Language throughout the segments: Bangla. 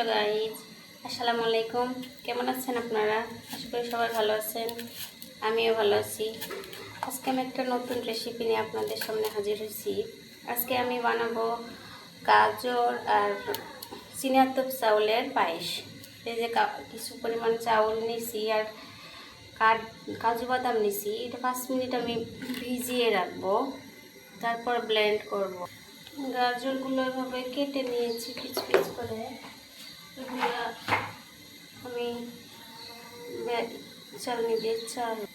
হ্যালো গাইজ আসসালামু আলাইকুম। কেমন আছেন আপনারা? আশা করি সবাই ভালো আছেন। আমিও ভালো আছি। আজকে আমি একটা নতুন রেসিপি নিয়ে আপনাদের সামনে হাজির হয়েছি। আজকে আমি বানাবো গাজর আর চিনাতপ চাউলের পায়েস। এই যে কিছু পরিমাণ চাউল নিছি আর কাঠ কাজু বাদাম নিছি এটা পাঁচ মিনিট আমি ভিজিয়ে রাখব। তারপর ব্লেন্ড করব। গাজরগুলো এভাবে কেটে নিয়েছি পিচ পিচ করে। আমি চালনি দিয়ে চাল নেব।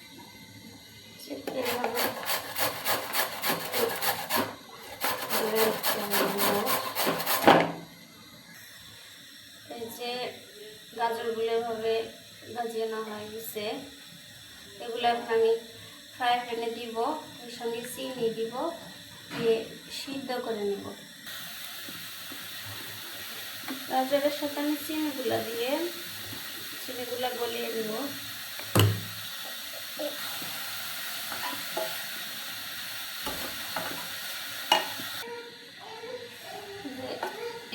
এই যে গাজরগুলো এভাবে ভাজিয়ে হয়ে গেছে এগুলো এখন আমি ফ্রাই প্যানে দিব সঙ্গে চিনি দিব দিয়ে সিদ্ধ করে নেব গাজরের সাথে আমি চিনিগুলো দিয়ে চিনিগুলো গলিয়ে দেব।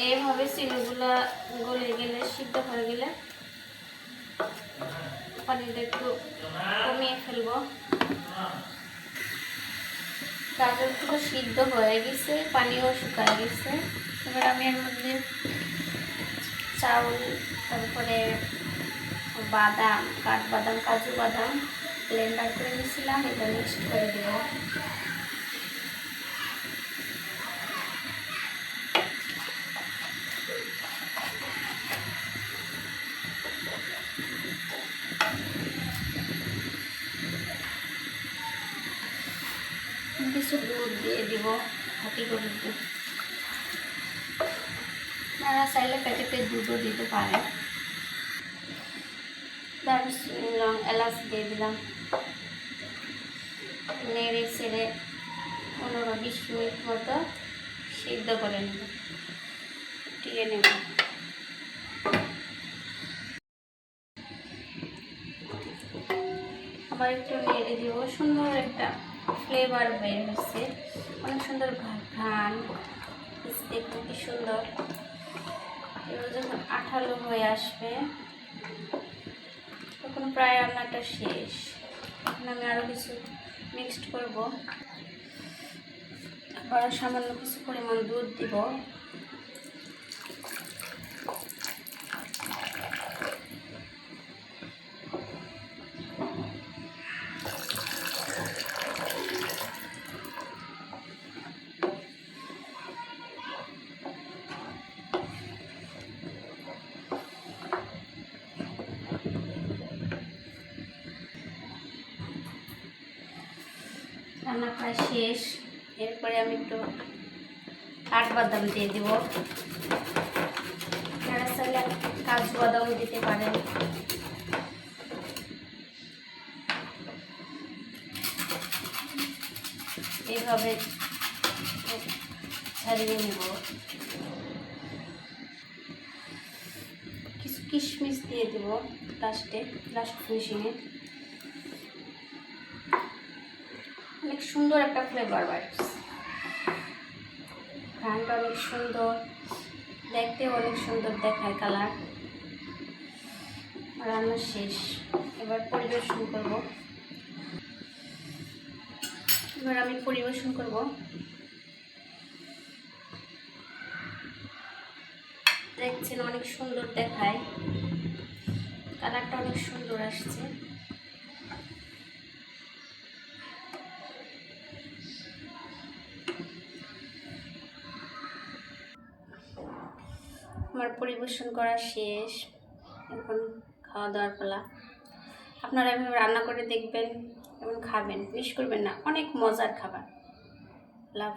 এইভাবে চিনিগুলো গলে গেলে, সিদ্ধ হয়ে গেলে পানিটা একটু কমিয়ে ফেলব। গাজরগুলো সিদ্ধ হয়ে গেছে, পানিও শুকায় গেছে। এবার আমি এর মধ্যে চাউল, তারপরে বাদাম, কাঠবাদাম, কাজু বাদাম ব্লেন্ডার করে নিয়েছিলাম এটা মিক্সড করে দেবো। কিছু দুধ দিয়ে দিব হাতি করে দুধ। আপনারা চাইলে প্যাকেটে দুধও দিতে পারেন লং এলাচ দিয়ে দিলাম। নেড়ে ছেড়ে পনেরো বিশ মিনিট মতো সিদ্ধ করে নেব। টিকে নেব। আবার একটু নেড়ে দিব। সুন্দর একটা ফ্লেভার বের হচ্ছে অনেক সুন্দর ঘা- ঘ্রাণ। দেখতে কি সুন্দর। এবার যখন আঠালো হয়ে আসবে, তখন প্রায় রান্নাটা শেষ। এখন আমি আরও কিছু মিক্সড করব। আবার সামান্য কিছু পরিমাণ দুধ দিব। রান্না প্রায় শেষ। এরপরে আমি একটু কাঠবাদাম দিয়ে দিব। আপনারা চাইলে কাজু বাদাম দিতে পারেন। এইভাবে ছাড়িয়ে নেব। কিছু কিশমিশ দিয়ে দেব লাস্টে, লাস্ট ফিনিশিংয়ে সুন্দর একটা ফ্লেভার বাইটস ঘ্রানটা অনেক সুন্দর। দেখতে অনেক সুন্দর দেখায় কালার রান্না শেষ। এবার পরিবেশন করব। এবার আমি পরিবেশন করব। দেখছেন অনেক সুন্দর দেখায়। কালারটা অনেক সুন্দর আসছে। আমার পরিবেশন করা শেষ। এখন খাওয়া দাওয়ার পালা। আপনারা এভাবে রান্না করে দেখবেন এবং খাবেন, মিস করবেন না। অনেক মজার খাবার। লাভ